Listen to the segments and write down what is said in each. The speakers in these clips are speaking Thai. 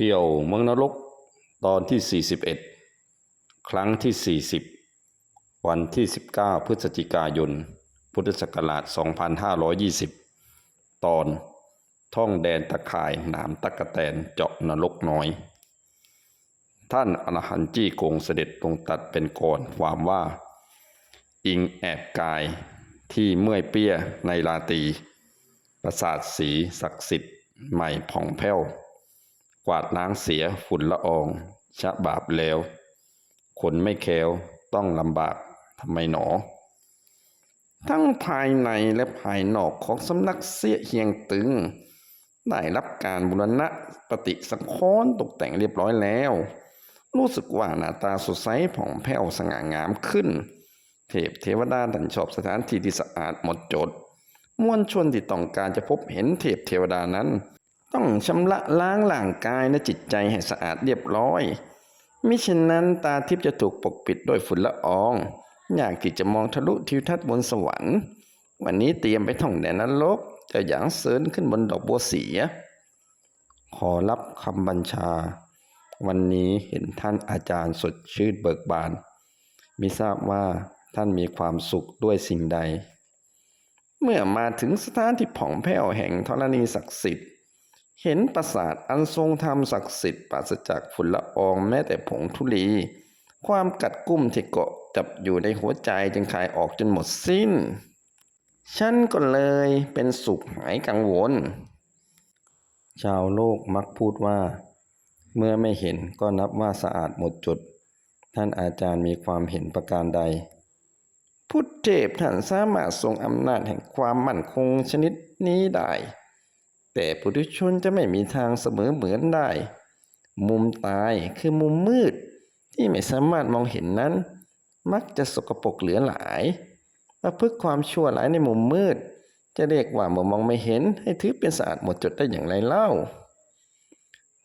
เที่ยวเมืองนรกตอนที่ 41 ครั้งที่ 40 วันที่ 19 พฤศจิกายน พุทธศักราช 2520 ตอนท่องแดนตะข่ายหนามตะกะแตนเจาะนรกน้อย ท่านอรหันต์จี้กงเสด็จลงตัดเป็นก่อนความว่า อิงแอบกายที่เมื่อยเปี้ยในราตี ประสาทสีศักดิ์สิทธิ์ใหม่ผ่องแผ้ว กวาดล้างเสียฝุ่นละออง ชะบาปแล้ว คนไม่แคล้วต้องลำบากทำไมหนอ ทั้งภายในและภายนอกของสำนักเสียเฮียงตึง ได้รับการบูรณะปฏิสังขรณ์ตกแต่งเรียบร้อยแล้ว รู้สึกว่าหน้าตาสดใสผ่องแผ้วสง่างามขึ้น เทพเทวดาดันชอบสถานที่ที่สะอาดหมดจดมวลชนที่ต้องการจะพบเห็นเทพเทวดานั้น ต้องชำระล้างร่างกายและจิตใจให้สะอาดเรียบร้อย มิฉะนั้นตาทิพย์จะถูกปกปิดด้วยฝุ่นละออง อยากที่จะมองทะลุทิวทัศน์บนสวรรค์ วันนี้เตรียมไปท่องแดนนรกจะหยางเสินขึ้นบนดอกบัวเสีย ขอรับคำบัญชา วันนี้เห็นท่านอาจารย์สดชื่นเบิกบาน มิทราบว่าท่านมีความสุขด้วยสิ่งใด เมื่อมาถึงสถานที่ผ่องแผ้วแห่งธรณีศักดิ์สิทธิ์ เห็นปราสาทอันทรงธรรมศักดิ์สิทธิ์ปราศจากฝุ่นละอองแม้แต่ผงธุลี ความกัดกุ้มที่เกาะจับอยู่ในหัวใจจึงคลายออกจนหมดสิ้น ฉันก็เลยเป็นสุขหายกังวล ชาวโลกมักพูดว่า เมื่อไม่เห็นก็นับว่าสะอาดหมดจด ท่านอาจารย์มีความเห็นประการใด พุทธเทพท่านสามารถทรงอำนาจแห่งความมั่นคงชนิดนี้ได้ แต่ปุถุชนจะไม่มีทางเสมอเหมือนได้ มุมตายคือมุมมืด ที่ไม่สามารถมองเห็นนั้น มักจะสกปรกเหลือหลายประพฤติความชั่วร้ายในมุมมืด จะเรียกว่าเมื่อมองไม่เห็นให้ถือเป็นสะอาดหมดจดได้อย่างไรเล่า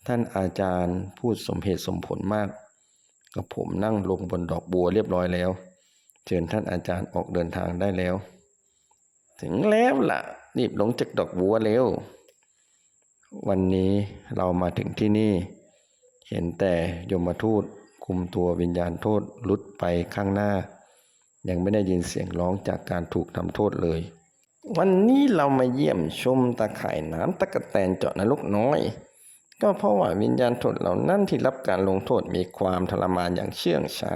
ท่านอาจารย์พูดสมเหตุสมผลมาก กับผมนั่งลงบนดอกบัวเรียบร้อยแล้ว เชิญท่านอาจารย์ออกเดินทางได้แล้ว ถึงแล้วล่ะรีบลงจากดอกบัวเร็ว วันนี้เรามาถึงที่นี่ เห็นแต่ยมทูตคุมตัววิญญาณโทษลุดไปข้างหน้า ยังไม่ได้ยินเสียงร้องจากการถูกทำโทษเลย วันนี้เรามาเยี่ยมชมตาข่ายน้ำตะกะแตนเจาะนรกน้อย ก็เพราะว่าวิญญาณโทษเหล่านั้นที่รับการลงโทษมีความทรมานอย่างเชื่องช้า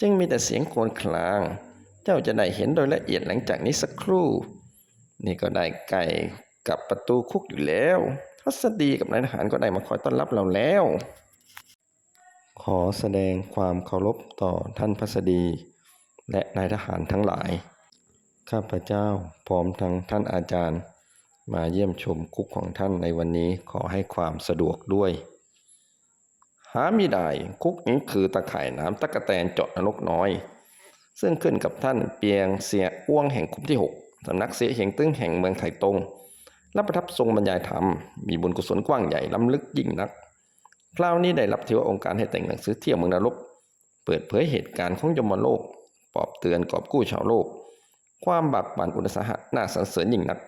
จึงมีแต่เสียงโครคราง เจ้าจะได้เห็นโดยละเอียดหลังจากนี้สักครู่ นี่ก็ได้ไก่ กับประตูคุกอยู่แล้วทัศดีกับนายทหารก็ได้มาคอยต้อนรับเราแล้ว ขอแสดงความเคารพต่อท่านพัสดี และนายทหารทั้งหลาย ข้าพเจ้าพร้อมทั้งท่านอาจารย์ มาเยี่ยมชมคุกของท่านในวันนี้ขอให้ความสะดวกด้วย หามิได้คุกนี้คือตะข่ายน้ำตะกะแตนเจาะนรกน้อย ซึ่งขึ้นกับท่านเปียงเสียอ้วงแห่งคุกที่ 6สำนักเสียเหียงตึ้งแห่งเมืองไถตง รับประทับทรงบรรยายธรรม มีบุญกุศลกว้างใหญ่ล้ำลึกยิ่งนัก คราวนี้ได้รับเทวองค์การให้แต่งหนังสือเที่ยวเมืองนรก เปิดเผยเหตุการณ์ของยมโลก ปอบเตือนกอบกู้ชาวโลก ความบากบั่นอุตสาหะน่าสรรเสริญยิ่งนัก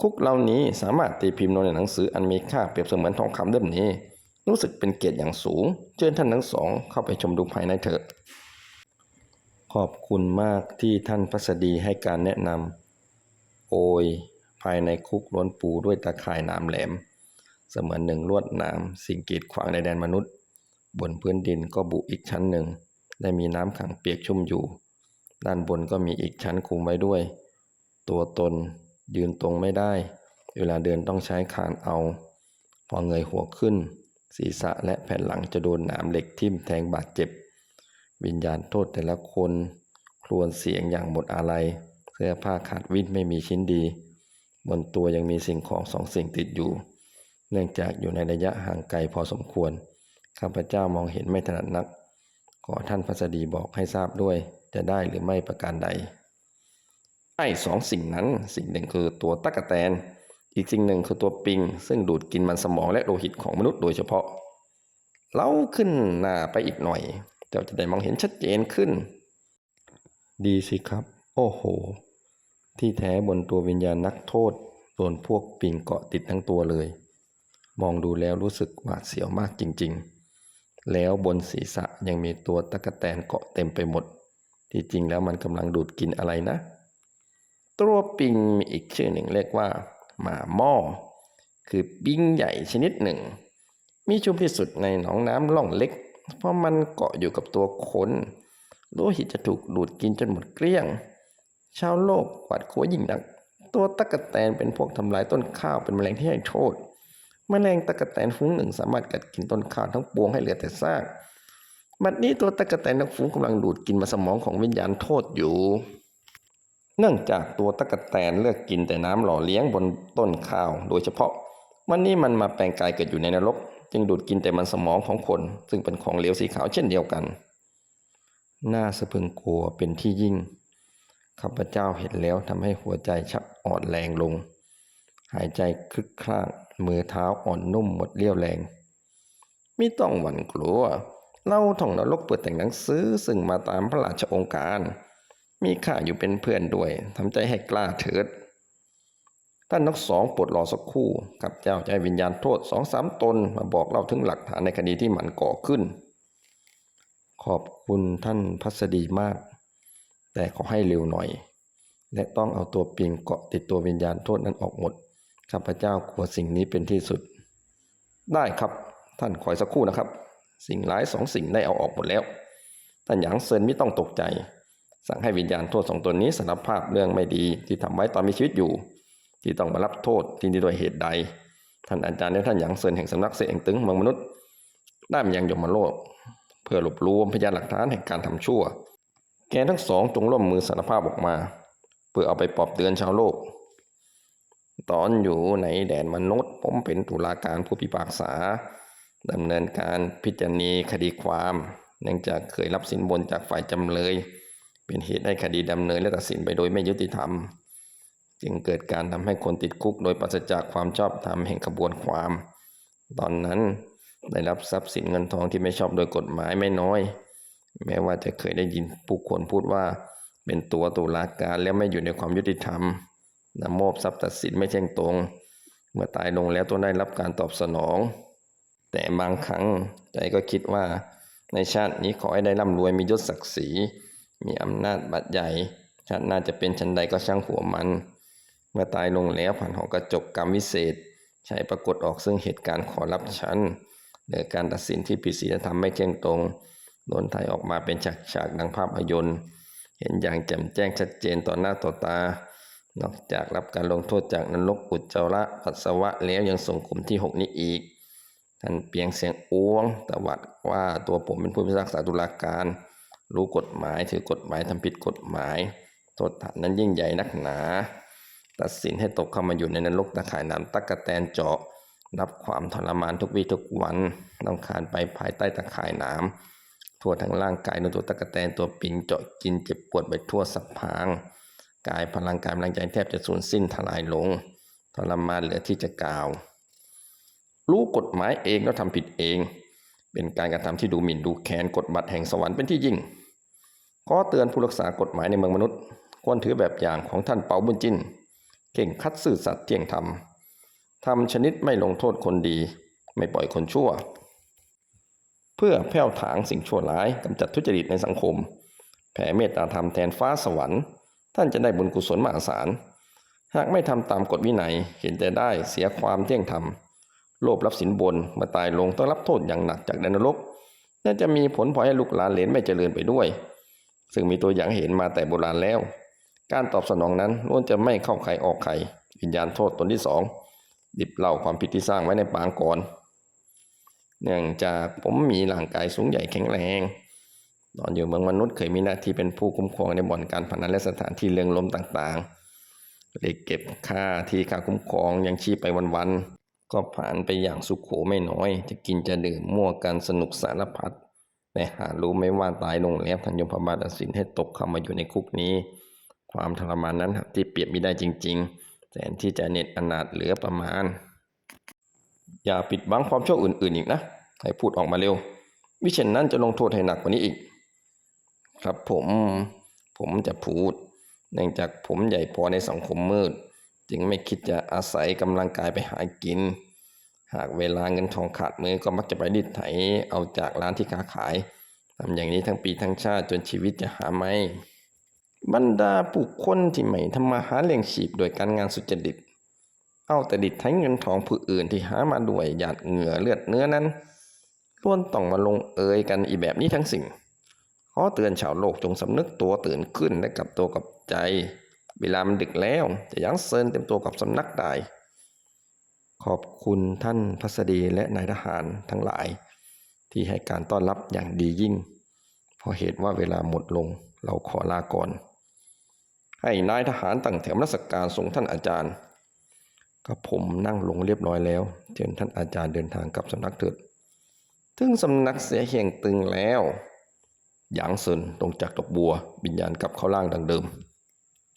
คุกเหล่านี้สามารถตีพิมพ์ลงในหนังสืออันมีค่าเปรียบเสมือนทองคำเล่มนี้ รู้สึกเป็นเกียรติอย่างสูง เชิญท่านทั้งสองเข้าไปชมดูภายในเถิดขอบคุณมากที่ท่านพัสดีให้การแนะนำโอย ภายในคุกล้วนปูด้วยตะข่ายหนามแหลม เสมือนหนึ่งลวดหนามสิ่งกีดขวางในแดนมนุษย์ บนพื้นดินก็บุอีกชั้นหนึ่ง ได้มีน้ำขังเปียกชุ่มอยู่ ด้านบนก็มีอีกชั้นคุมไว้ด้วย ตัวตนยืนตรงไม่ได้ เวลาเดินต้องใช้คานเอา พอเงยหัวขึ้น ศีรษะและแผ่นหลังจะโดนหนามเหล็กทิ่มแทงบาดเจ็บ วิญญาณโทษแต่ละคน ครวญเสียงอย่างหมดอาลัยเสื้อผ้าขาดวิ่นไม่มีชิ้นดี บนตัวยังมีสิ่งของสองสิ่งติดอยู่ เนื่องจากอยู่ในระยะห่างไกลพอสมควร ข้าพเจ้ามองเห็นไม่ถนัดนัก ขอท่านพัสดีบอกให้ทราบด้วย จะได้หรือไม่ประการใด ไอ้สองสิ่งนั้น สิ่งหนึ่งคือตัวตั๊กแตน อีกสิ่งหนึ่งคือตัวปิง ซึ่งดูดกินมันสมองและโลหิตของมนุษย์โดยเฉพาะ เล่าขึ้นหน้าไปอีกหน่อย เจ้าจะได้มองเห็นชัดเจนขึ้น ดีสิครับ โอ้โห ที่แท้บนตัววิญญาณนักโทษโดนพวกปิงเกาะติดทั้งตัวเลย มองดูแล้วรู้สึกหวาดเสียวมากจริงๆ แล้วบนศีรษะยังมีตัวตะกแตนเกาะเต็มไปหมด ที่จริงแล้วมันกำลังดูดกินอะไรนะ ตัวปิงมีอีกชื่อหนึ่งเรียกว่าหมาหม้อ คือปิงใหญ่ชนิดหนึ่ง มีชุมที่สุดในหนองน้ำล่องเล็ก เพราะมันเกาะอยู่กับตัวคนโลหิตจะถูกดูดกินจนหมดเกลี้ยง ชาวโลกหวาดกลัวยิ่งนัก ตัวตะกแตนเป็นพวกทำลายต้นข้าวเป็นแมลงที่ให้โทษแมลงตะกแตนฟุ้งหนึ่งสามารถกัดกินต้นข้าวทั้งปวงให้เหลือแต่ซากบัดนี้ตัวตะกแตนทั้งฟุ้งกำลังดูดกินมาสมองของวิญญาณโทษอยู่ เนื่องจากตัวตะกแตนเลือกกินแต่น้ำหล่อเลี้ยงบนต้นข้าว โดยเฉพาะวันนี้มันมาแปลงกายเกิดอยู่ในนรก จึงดูดกินแต่มันสมองของคน ซึ่งเป็นของเหลวสีขาวเช่นเดียวกัน น่าสะพึงกลัวเป็นที่ยิ่ง ข้าพเจ้าเห็นแล้วทำให้หัวใจชักอ่อนแรงลง หายใจคลึกคลางมือเท้าอ่อนนุ่มหมดเรี่ยวแรง ไมิต้องหวั่นกลัว เราท่องนรกเปิดแต่งหนังสือซึ่งมาตามพระราชองค์การ มีข้าอยู่เป็นเพื่อนด้วยทำใจให้กล้าเถิดท่านทั้งสองปรดรอสักครู่กับเจ้าใจวิญญาณโทษสองสามตนมาบอกเล่าถึงหลักฐานในคดีที่มันก่อขึ้น ขอบคุณท่านพัสดีมาก แต่ขอให้เร็วหน่อย และต้องเอาตัวปิงเกาะติดตัววิญญาณโทษนั้นออกหมดข้าพเจ้ากลัวสิ่งนี้เป็นที่สุด ได้ครับท่านคอยสักครู่นะครับ สิ่งร้ายสองสิ่งได้เอาออกหมดแล้วท่านหยางเซินไม่ต้องตกใจ สั่งให้วิญญาณโทษสองตัวนี้สารภาพเรื่องไม่ดีที่ทำไว้ตอนมีชีวิตอยู่ ที่ต้องมารับโทษที่นี่โดยเหตุใด ท่านอาจารย์และท่านหยางเซินแห่งสำนักเสงตึงเมืองมนุษย์ได้มายังยมโลก เพื่อรวบรวมพยานหลักฐานแห่งการทำชั่ว แกทั้งสองจงร่วมมือสารภาพออกมา เพื่อเอาไปปลอบเตือนชาวโลก ตอนอยู่ในแดนมนุษย์ ผมเป็นตุลาการผู้พิพากษาดำเนินการพิจารณาคดีความ เนื่องจากเคยรับสินบนจากฝ่ายจำเลย เป็นเหตุให้คดีดำเนินและตัดสินไปโดยไม่ยุติธรรม จึงเกิดการทำให้คนติดคุกโดยปราศจากความชอบธรรมแห่งกระบวนความ ตอนนั้นได้รับทรัพย์สินเงินทองที่ไม่ชอบโดยกฎหมายไม่น้อย แม้ว่าจะเคยได้ยินผู้คนพูดว่า เป็นตัวตุลาการแล้วไม่อยู่ในความยุติธรรมนำมอบทรัพย์ตัดสินไม่เที่งตรง เมื่อตายลงแล้วต้องได้รับการตอบสนอง แต่บางครั้งใจก็คิดว่า ในชาตินี้ขอให้ได้ร่ำรวยมียศศักดิ์ศรี มีอำนาจบัตรใหญ่ ชาติหน่าจะเป็นชั้นใดก็ช่างหัวมัน เมื่อตายลงแล้วผ่านหอกระจกกรรมวิเศษ ใช้ปรากฏออกซึ่งเหตุการณ์ขอรับชั้นหรือการตัดสินที่ผิดศีลธรรมไม่เที่ยงตรง โดนถ่ายออกมาเป็นฉากๆดังภาพยนตร์ เห็นอย่างแจ่มแจ้งชัดเจนต่อหน้าต่อตา นอกจากรับการลงโทษจากนรกอุจจาระปัสสาวะแล้วยังส่งกลุ่มที่ 6 นี้อีก ท่านเปียงเสียงอ้วงตวัดว่าตัวผมเป็นผู้พิพากษาตุลาการ รู้กฎหมายถือกฎหมายทำผิดกฎหมาย โทษฐานนั้นยิ่งใหญ่นักหนา ตัดสินให้ตกเข้ามาอยู่ในนรกตะข่ายน้ำตักกะแตนเจาะรับความทรมานทุกวี่ทุกวันต้องคานไปภายใต้ตะข่ายน้ำ ทั่วทั้งร่างกายโดนตัวตะกะแตนตัวปิงเจาะกินเจ็บปวดไปทั่วสัพพาง กายพลังกายพลังใจแทบจะสูญสิ้นทลายลงทรมานเหลือที่จะกล่าว รู้กฎหมายเองแล้วทำผิดเอง เป็นการกระทำที่ดูหมิ่นดูแคลนกฎบัตรแห่งสวรรค์เป็นที่ยิ่งขอเตือนผู้รักษากฎหมายในเมืองมนุษย์ ควรถือแบบอย่างของท่านเปาบุญจินเก่งคัดซื่อสัตย์เที่ยงธรรมทำชนิดไม่ลงโทษคนดี ไม่ปล่อยคนชั่ว เพื่อแผ่วถางสิ่งชั่วร้ายกำจัดทุจริตในสังคม แผ่เมตตาธรรมแทนฟ้าสวรรค์ท่านจะได้บุญกุศลมหาศาล หากไม่ทำตามกฎวินัยเห็นแต่ได้เสียความเที่ยงธรรม โลภรับสินบนมื่อตายลงต้องรับโทษอย่างหนักจากแดนนรกน่าจะมีผลพลอยให้ลูกหลานเหลนไม่เจริญไปด้วย ซึ่งมีตัวอย่างเห็นมาแต่โบราณแล้ว การตอบสนองนั้นล้วนจะไม่เข้าใครออกใครวิญญาณโทษตนที่สองดิบเล่าความผิดที่สร้างไว้ในปางก่อน เนื่องจากผมมีร่างกายสูงใหญ่แข็งแรง ตอนอยู่เมืองมนุษย์เคยมีหน้าที่เป็นผู้คุ้มครองในบ่อนการพนันและสถานที่เรืองลมต่างๆเลยเก็บค่าที่ค่าคุ้มครองยังชีพไปวันๆ ก็ผ่านไปอย่างสุขโขไม่น้อย จะกินจะดื่มมั่วกันสนุกสารพัดแต่หารู้ไม่ว่าตายลงแล้วทันยมพบาลตัดสินให้ตกเข้ามาอยู่ในคุกนี้ ความทรมานนั้นที่เปรียบไม่ได้จริง ๆ แสนที่จะเน็ตอนาถเหลือประมาณ อย่าปิดบังความชั่วอื่นๆอีกนะ ให้พูดออกมาเร็วมิเช่นนั้นจะลงโทษให้หนักกว่านี้อีก ครับผมผมจะพูด เนื่องจากผมใหญ่พอในสังคมมืด จึงไม่คิดจะอาศัยกำลังกายไปหากิน หากเวลาเงินทองขาดมือก็มักจะไปดิดไถเอาจากร้านที่ค้าขายทำอย่างนี้ทั้งปีทั้งชาติจนชีวิตจะหาไม่บรรดาผู้คนที่ไม่ทำมาหาเลี้ยงชีพโดยการงานสุจริต เอาแต่ดิดไถเงินทองผู้อื่นที่หามาด้วยหยาดเหงื่อเลือดเนื้อนั้นล้วนต้องมาลงเอยกันอีแบบนี้ทั้งสิ่งขอเตือนชาวโลกจงสำนึกตัวตื่นขึ้นและกลับตัวกับใจ เวลามันดึกแล้ว จะยังเซินเต็มตัวกับสำนักได้ขอบคุณท่านพัสดีและนายทหารทั้งหลาย ที่ให้การต้อนรับอย่างดียิ่งเพราะเหตุว่าเวลาหมดลงเราขอลาก่อน ให้นายทหารตั้งแถวรัศการส่งท่านอาจารย์ กับผมนั่งลงเรียบร้อยแล้วเชิญท่านอาจารย์เดินทางกลับสำนักเถิดถึงสำนักเสียเหียงตึงแล้วหยางเซินลงจากดอกบัวบิญญาณกลับเข้าล่างดังเดิม